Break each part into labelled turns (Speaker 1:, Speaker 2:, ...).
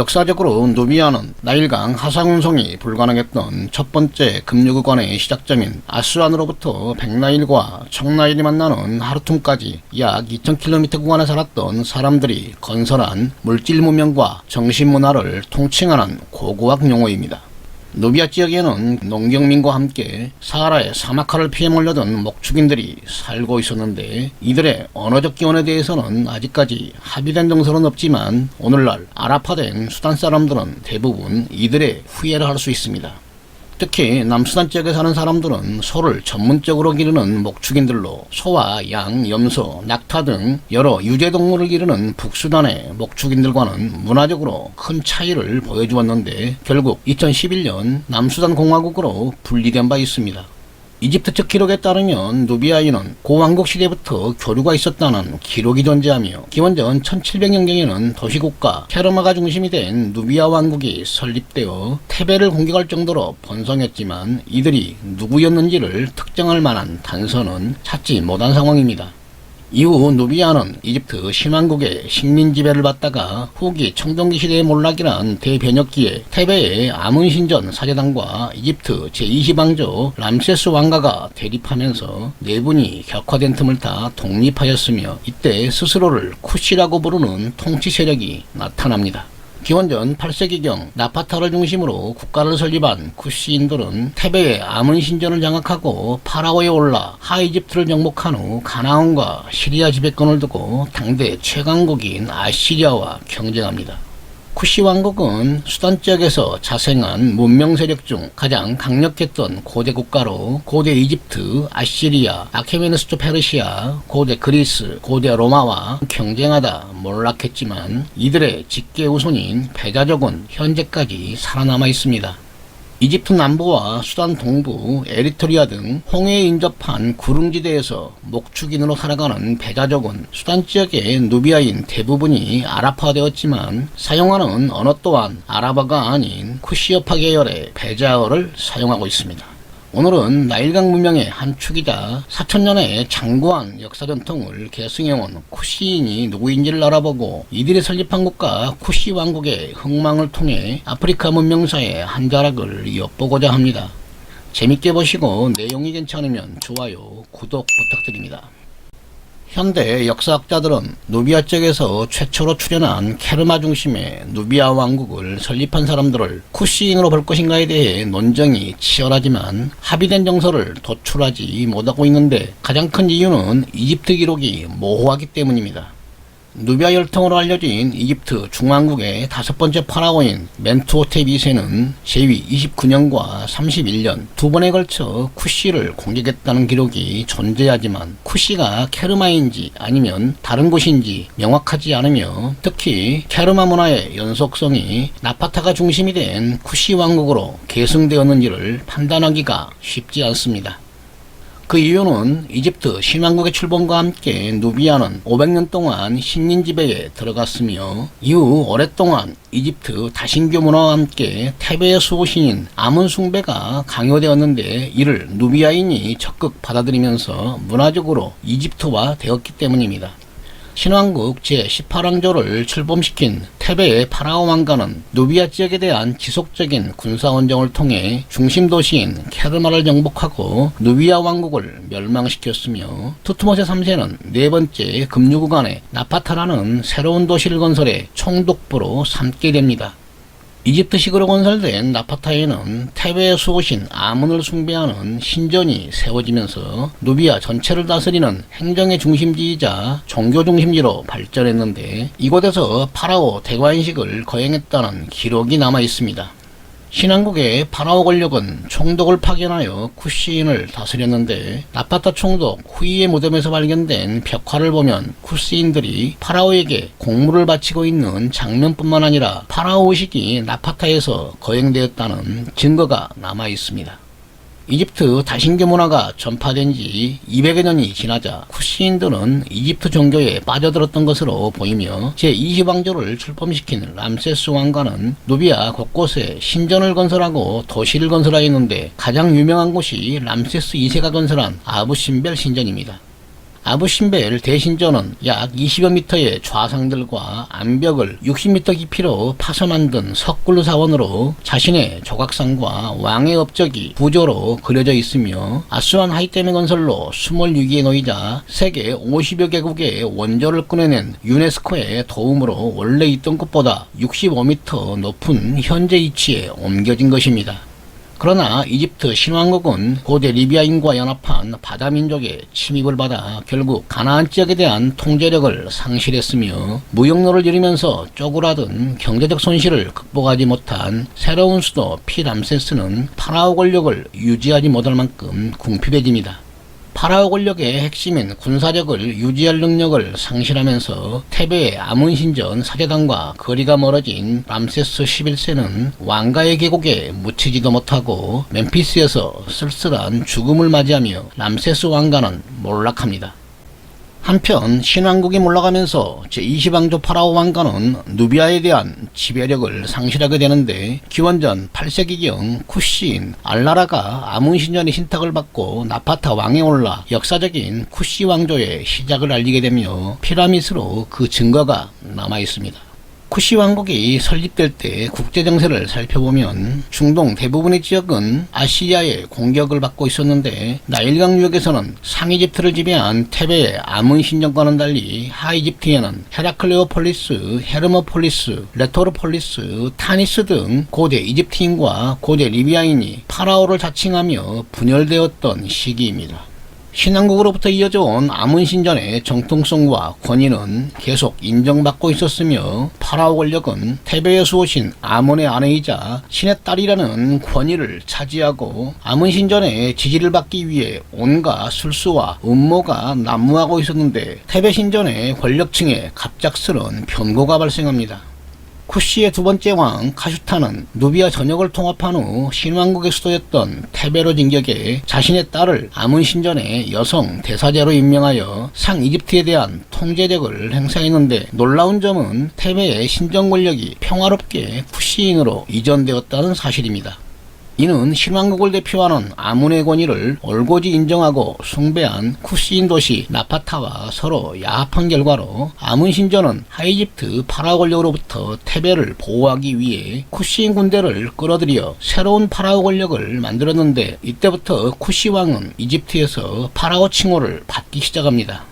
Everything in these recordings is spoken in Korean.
Speaker 1: 역사적으로 누비아는 나일강 하상운송이 불가능했던 첫 번째 급류구간의 시작점인 아스완으로부터 백나일과 청나일이 만나는 하르툼까지 약 2000km 구간에 살았던 사람들이 건설한 물질 문명과 정신 문화를 통칭하는 고고학 용어입니다. 누비아 지역에는 농경민과 함께 사하라의 사막화를 피해 몰려든 목축인들이 살고 있었는데 이들의 언어적 기원에 대해서는 아직까지 합의된 정설은 없지만 오늘날 아랍화된 수단 사람들은 대부분 이들의 후예를 할 수 있습니다. 특히 남수단 지역에 사는 사람들은 소를 전문적으로 기르는 목축인들로 소와 양, 염소, 낙타 등 여러 유제동물을 기르는 북수단의 목축인들과는 문화적으로 큰 차이를 보여주었는데 결국 2011년 남수단 공화국으로 분리된 바 있습니다. 이집트 측 기록에 따르면 누비아인은 고왕국 시대부터 교류가 있었다는 기록이 존재하며 기원전 1700년경에는 도시국가 케르마가 중심이 된 누비아 왕국이 설립되어 테베를 공격할 정도로 번성했지만 이들이 누구였는지를 특정할 만한 단서는 찾지 못한 상황입니다. 이후 누비아는 이집트 신왕국의 식민 지배를 받다가 후기 청동기 시대의 몰락이란 대변혁기에 테베의 아문신전 사제당과 이집트 제20왕조 람세스 왕가가 대립하면서 내분이 격화된 틈을 타 독립하였으며 이때 스스로를 쿠시라고 부르는 통치 세력이 나타납니다. 기원전 8세기경 나파타를 중심으로 국가를 설립한 쿠시인들은 테베의 아문 신전을 장악하고 파라오에 올라 하이집트를 정복한 후 가나안과 시리아 지배권을 두고 당대 최강국인 아시리아와 경쟁합니다. 쿠시 왕국은 수단 지역에서 자생한 문명 세력 중 가장 강력했던 고대 국가로 고대 이집트, 아시리아, 아케메네스토 페르시아, 고대 그리스, 고대 로마와 경쟁하다 몰락했지만 이들의 직계 우선인 배자족은 현재까지 살아남아 있습니다. 이집트 남부와 수단 동부, 에리트리아 등 홍해에 인접한 구릉지대에서 목축인으로 살아가는 배자족은 수단 지역의 누비아인 대부분이 아랍화되었지만 사용하는 언어 또한 아랍어가 아닌 쿠시어파 계열의 배자어를 사용하고 있습니다. 오늘은 나일강 문명의 한 축이자 4천년의 장구한 역사 전통을 계승해온 쿠시인이 누구인지를 알아보고 이들이 설립한 국가 쿠시 왕국의 흥망을 통해 아프리카 문명사의 한 자락을 엿보고자 합니다. 재밌게 보시고 내용이 괜찮으면 좋아요, 구독 부탁드립니다. 현대 역사학자들은 누비아 쪽에서 최초로 출현한 케르마 중심의 누비아 왕국을 설립한 사람들을 쿠시인으로 볼 것인가에 대해 논쟁이 치열하지만 합의된 정설을 도출하지 못하고 있는데 가장 큰 이유는 이집트 기록이 모호하기 때문입니다. 누비아 열통으로 알려진 이집트 중왕국의 다섯 번째 파라오인 멘투호텝 2세는 제위 29년과 31년 두 번에 걸쳐 쿠시를 공격했다는 기록이 존재하지만 쿠시가 케르마인지 아니면 다른 곳인지 명확하지 않으며 특히 케르마 문화의 연속성이 나파타가 중심이 된 쿠시 왕국으로 계승되었는지를 판단하기가 쉽지 않습니다. 그 이유는 이집트 신왕국의 출범과 함께 누비아는 500년 동안 식민 지배에 들어갔으며 이후 오랫동안 이집트 다신교 문화와 함께 테베의 수호신인 아문 숭배가 강요되었는데 이를 누비아인이 적극 받아들이면서 문화적으로 이집트화 되었기 때문입니다. 신왕국 제18왕조를 출범시킨 테베의 파라오 왕가는 누비아 지역에 대한 지속적인 군사 원정을 통해 중심 도시인 케르마를 정복하고 누비아 왕국을 멸망시켰으며 투트모세 3세는 네 번째 금류구간에 나파타라는 새로운 도시를 건설해 총독부로 삼게 됩니다. 이집트식으로 건설된 나파타에는 테베의 수호신 아문을 숭배하는 신전이 세워지면서 누비아 전체를 다스리는 행정의 중심지이자 종교 중심지로 발전했는데 이곳에서 파라오 대관식을 거행했다는 기록이 남아 있습니다. 신왕국의 파라오 권력은 총독을 파견하여 쿠시인을 다스렸는데 나파타 총독 후이의 무덤에서 발견된 벽화를 보면 쿠시인들이 파라오에게 공물을 바치고 있는 장면뿐만 아니라 파라오 의식이 나파타에서 거행되었다는 증거가 남아 있습니다. 이집트 다신교 문화가 전파된 지 200여 년이 지나자 쿠시인들은 이집트 종교에 빠져들었던 것으로 보이며 제20왕조를 출범시킨 람세스 왕가는 누비아 곳곳에 신전을 건설하고 도시를 건설하였는데 가장 유명한 곳이 람세스 2세가 건설한 아부신벨 신전입니다. 아부신벨 대신전은 약 20여 미터의 좌상들과 암벽을 60미터 깊이로 파서 만든 석굴 사원으로 자신의 조각상과 왕의 업적이 부조로 그려져 있으며 아수안 하이테미 건설로 26기에 놓이자 세계 50여 개국의 원조를 꺼내낸 유네스코의 도움으로 원래 있던 곳보다 65m 높은 현재 위치에 옮겨진 것입니다. 그러나 이집트 신왕국은 고대 리비아인과 연합한 바다민족의 침입을 받아 결국 가나안 지역에 대한 통제력을 상실했으며 무역로를 잃으면서 쪼그라든 경제적 손실을 극복하지 못한 새로운 수도 피람세스는 파라오 권력을 유지하지 못할 만큼 궁핍해집니다. 파라오 권력의 핵심인 군사력을 유지할 능력을 상실하면서 테베의 아문신전 사제단과 거리가 멀어진 람세스 11세는 왕가의 계곡에 묻히지도 못하고 멤피스에서 쓸쓸한 죽음을 맞이하며 람세스 왕가는 몰락합니다. 한편 신왕국이 몰락하면서 제20왕조 파라오 왕가는 누비아에 대한 지배력을 상실하게 되는데 기원전 8세기경 쿠시인 알라라가 아문신전의 신탁을 받고 나파타 왕에 올라 역사적인 쿠시 왕조의 시작을 알리게 되며 피라미스로 그 증거가 남아 있습니다. 쿠시 왕국이 설립될 때 국제 정세를 살펴보면 중동 대부분의 지역은 아시리아의 공격을 받고 있었는데 나일강 유역에서는 상이집트를 지배한 테베의 아문 신전과는 달리 하이집트에는 헤라클레오폴리스, 헤르모폴리스, 레토르폴리스, 타니스 등 고대 이집트인과 고대 리비아인이 파라오를 자칭하며 분열되었던 시기입니다. 신왕국으로부터 이어져 온 아문신전의 정통성과 권위는 계속 인정받고 있었으며 파라오 권력은 테베의 수호신 아문의 아내이자 신의 딸이라는 권위를 차지하고 아문신전의 지지를 받기 위해 온갖 술수와 음모가 난무하고 있었는데 테베 신전의 권력층에 갑작스런 변고가 발생합니다. 쿠시의 두 번째 왕 카슈타는 누비아 전역을 통합한 후 신왕국의 수도였던 테베로 진격해 자신의 딸을 아문 신전의 여성 대사자로 임명하여 상 이집트에 대한 통제력을 행사했는데 놀라운 점은 테베의 신정 권력이 평화롭게 쿠시인으로 이전되었다는 사실입니다. 이는 신왕국을 대표하는 아문의 권위를 올고지 인정하고 숭배한 쿠시인 도시 나파타와 서로 야합한 결과로 아문 신전은 하이집트 파라오 권력으로부터 테베를 보호하기 위해 쿠시인 군대를 끌어들여 새로운 파라오 권력을 만들었는데 이때부터 쿠시 왕은 이집트에서 파라오 칭호를 받기 시작합니다.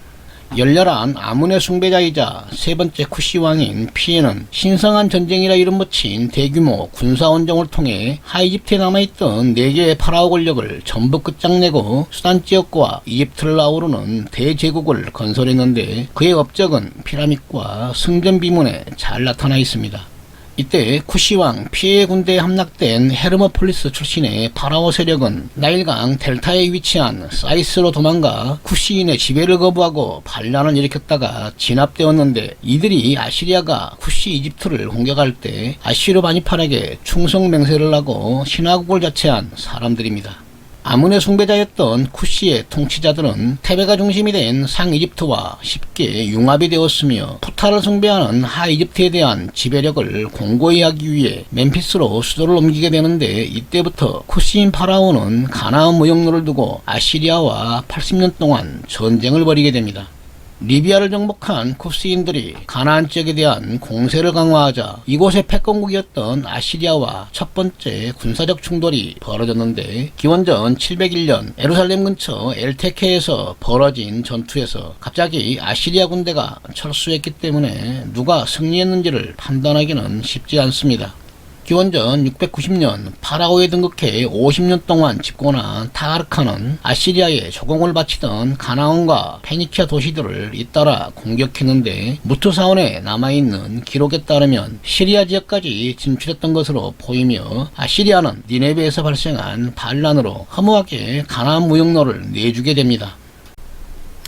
Speaker 1: 열렬한 아문의 숭배자이자 세 번째 쿠시 왕인 피에는 신성한 전쟁이라 이름 붙인 대규모 군사원정을 통해 하이집트에 남아있던 네 개의 파라오 권력을 전부 끝장내고 수단 지역과 이집트를 아우르는 대제국을 건설했는데 그의 업적은 피라밋과 승전 비문에 잘 나타나 있습니다. 이때 쿠시왕 피해 군대에 함락된 헤르모폴리스 출신의 파라오 세력은 나일강 델타에 위치한 사이스로 도망가 쿠시인의 지배를 거부하고 반란을 일으켰다가 진압되었는데 이들이 아시리아가 쿠시 이집트를 공격할 때 아시르 바니판에게 충성 맹세를 하고 신화국을 자체한 사람들입니다. 아문의 숭배자였던 쿠시의 통치자들은 테베가 중심이 된 상이집트와 쉽게 융합이 되었으며 푸타를 숭배하는 하이집트에 대한 지배력을 공고히 하기 위해 멤피스로 수도를 옮기게 되는데 이때부터 쿠시인 파라오는 가나안 무역로를 두고 아시리아와 80년 동안 전쟁을 벌이게 됩니다. 리비아를 정복한 쿠스인들이 가나안 지역에 대한 공세를 강화하자 이곳의 패권국이었던 아시리아와 첫 번째 군사적 충돌이 벌어졌는데 기원전 701년 에루살렘 근처 엘테케에서 벌어진 전투에서 갑자기 아시리아 군대가 철수했기 때문에 누가 승리했는지를 판단하기는 쉽지 않습니다. 기원전 690년 파라오에 등극해 50년 동안 집권한 타하르카는 아시리아에 조공을 바치던 가나온과 페니키아 도시들을 잇따라 공격했는데 무투사원에 남아있는 기록에 따르면 시리아 지역까지 진출했던 것으로 보이며 아시리아는 니네베에서 발생한 반란으로 허무하게 가나안 무역로를 내주게 됩니다.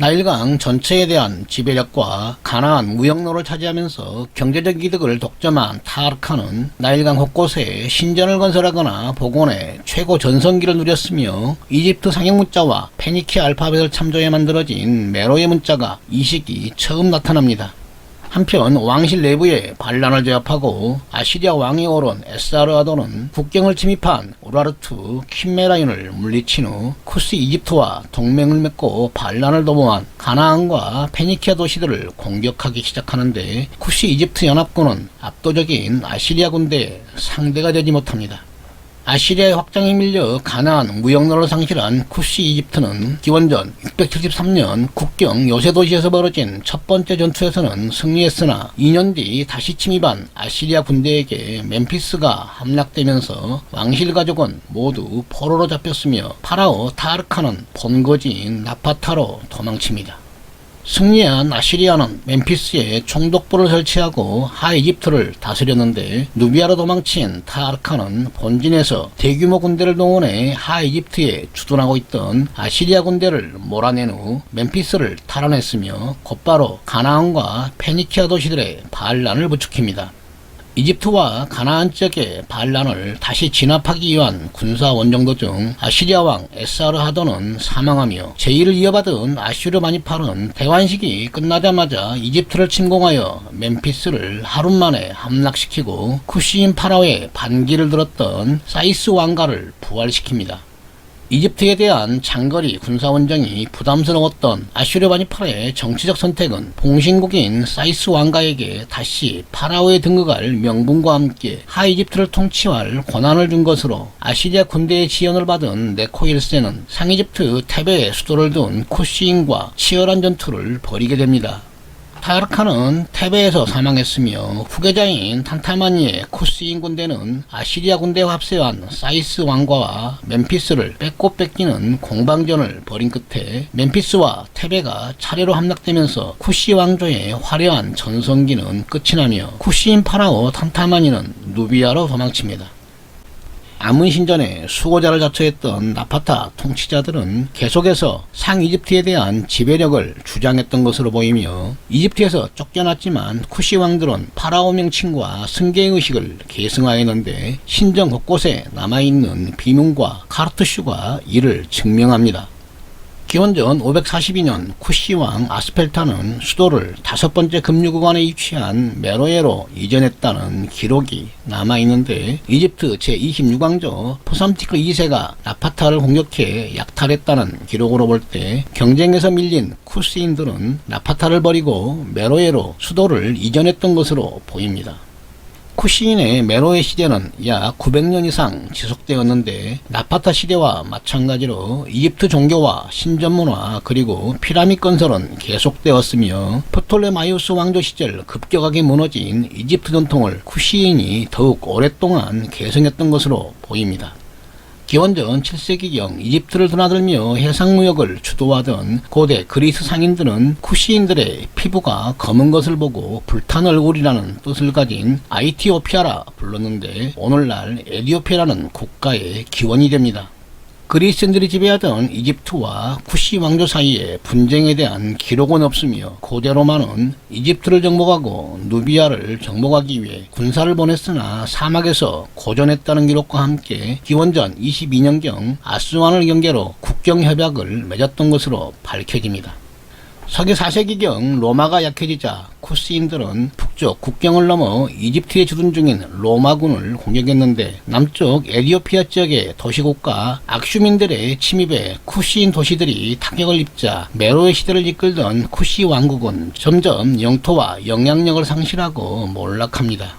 Speaker 1: 나일강 전체에 대한 지배력과 가나안 무역로를 차지하면서 경제적 이득을 독점한 타르카는 나일강 곳곳에 신전을 건설하거나 복원해 최고 전성기를 누렸으며 이집트 상형 문자와 페니키 알파벳을 참조해 만들어진 메로의 문자가 이 시기 처음 나타납니다. 한편 왕실 내부의 반란을 제압하고 아시리아 왕이 오른 에스아르아도는 국경을 침입한 우라르투 킴메라인을 물리친 후 쿠스 이집트와 동맹을 맺고 반란을 도모한 가나안과 페니키아 도시들을 공격하기 시작하는데 쿠시 이집트 연합군은 압도적인 아시리아 군대의 상대가 되지 못합니다. 아시리아의 확장에 밀려 가나안 무역로를 상실한 쿠시 이집트는 기원전 673년 국경 요새 도시에서 벌어진 첫 번째 전투에서는 승리했으나 2년 뒤 다시 침입한 아시리아 군대에게 멤피스가 함락되면서 왕실 가족은 모두 포로로 잡혔으며 파라오 타르카는 본거지인 나파타로 도망칩니다. 승리한 아시리아는 멤피스에 총독부를 설치하고 하이집트를 다스렸는데 누비아로 도망친 타르카는 본진에서 대규모 군대를 동원해 하이집트에 주둔하고 있던 아시리아 군대를 몰아낸 후 멤피스를 탈환했으며 곧바로 가나안과 페니키아 도시들의 반란을 부추깁니다. 이집트와 가나안 지역의 반란을 다시 진압하기 위한 군사 원정도 중 아시리아 왕 하도는 사망하며 제1을 이어받은 아슈르 마니팔은 대환식이 끝나자마자 이집트를 침공하여 멤피스를 하루 만에 함락시키고 쿠시인 파라오의 반기를 들었던 사이스 왕가를 부활시킵니다. 이집트에 대한 장거리 군사원정이 부담스러웠던 아슈르바니팔의 정치적 선택은 봉신국인 사이스 왕가에게 다시 파라오에 등극할 명분과 함께 하이집트를 통치할 권한을 준 것으로 아시리아 군대의 지원을 받은 네코 1세는 상이집트 테베에 수도를 둔 쿠시인과 치열한 전투를 벌이게 됩니다. 타르카는 테베에서 사망했으며 후계자인 탄타마니의 쿠스인 군대는 아시리아 군대와 합세한 사이스 왕과와 멤피스를 뺏고 뺏기는 공방전을 벌인 끝에 멤피스와 테베가 차례로 함락되면서 쿠시 왕조의 화려한 전성기는 끝이 나며 쿠시인 파라오 탄타마니는 누비아로 도망칩니다. 아문신전에 수호자를 자처했던 나파타 통치자들은 계속해서 상이집트에 대한 지배력을 주장했던 것으로 보이며 이집트에서 쫓겨났지만 쿠시 왕들은 파라오 명칭과 승계의식을 계승하였는데 신전 곳곳에 남아있는 비문과 카르투슈가 이를 증명합니다. 기원전 542년 쿠시왕 아스펠타는 수도를 다섯 번째 급류구간에 위치한 메로에로 이전했다는 기록이 남아있는데 이집트 제26왕조 포삼티크 2세가 라파타를 공격해 약탈했다는 기록으로 볼 때 경쟁에서 밀린 쿠시인들은 라파타를 버리고 메로에로 수도를 이전했던 것으로 보입니다. 쿠시인의 메로의 시대는 약 900년 이상 지속되었는데 나파타 시대와 마찬가지로 이집트 종교와 신전문화 그리고 피라밋 건설은 계속되었으며 프톨레마이오스 왕조 시절 급격하게 무너진 이집트 전통을 쿠시인이 더욱 오랫동안 계승했던 것으로 보입니다. 기원전 7세기경 이집트를 드나들며 해상무역을 주도하던 고대 그리스 상인들은 쿠시인들의 피부가 검은 것을 보고 불탄 얼굴이라는 뜻을 가진 아이티오피아라 불렀는데 오늘날 에디오피아라는 국가의 기원이 됩니다. 그리스인들이 지배하던 이집트와 쿠시 왕조 사이의 분쟁에 대한 기록은 없으며 고대 로마는 이집트를 정복하고 누비아를 정복하기 위해 군사를 보냈으나 사막에서 고전했다는 기록과 함께 기원전 22년경 아스완을 경계로 국경 협약을 맺었던 것으로 밝혀집니다. 서기 4세기경 로마가 약해지자 쿠스인들은 북쪽 국경을 넘어 이집트에 주둔 중인 로마군을 공격했는데 남쪽 에디오피아 지역의 도시국가 악슈민들의 침입에 쿠시인 도시들이 타격을 입자 메로의 시대를 이끌던 쿠시 왕국은 점점 영토와 영향력을 상실하고 몰락합니다.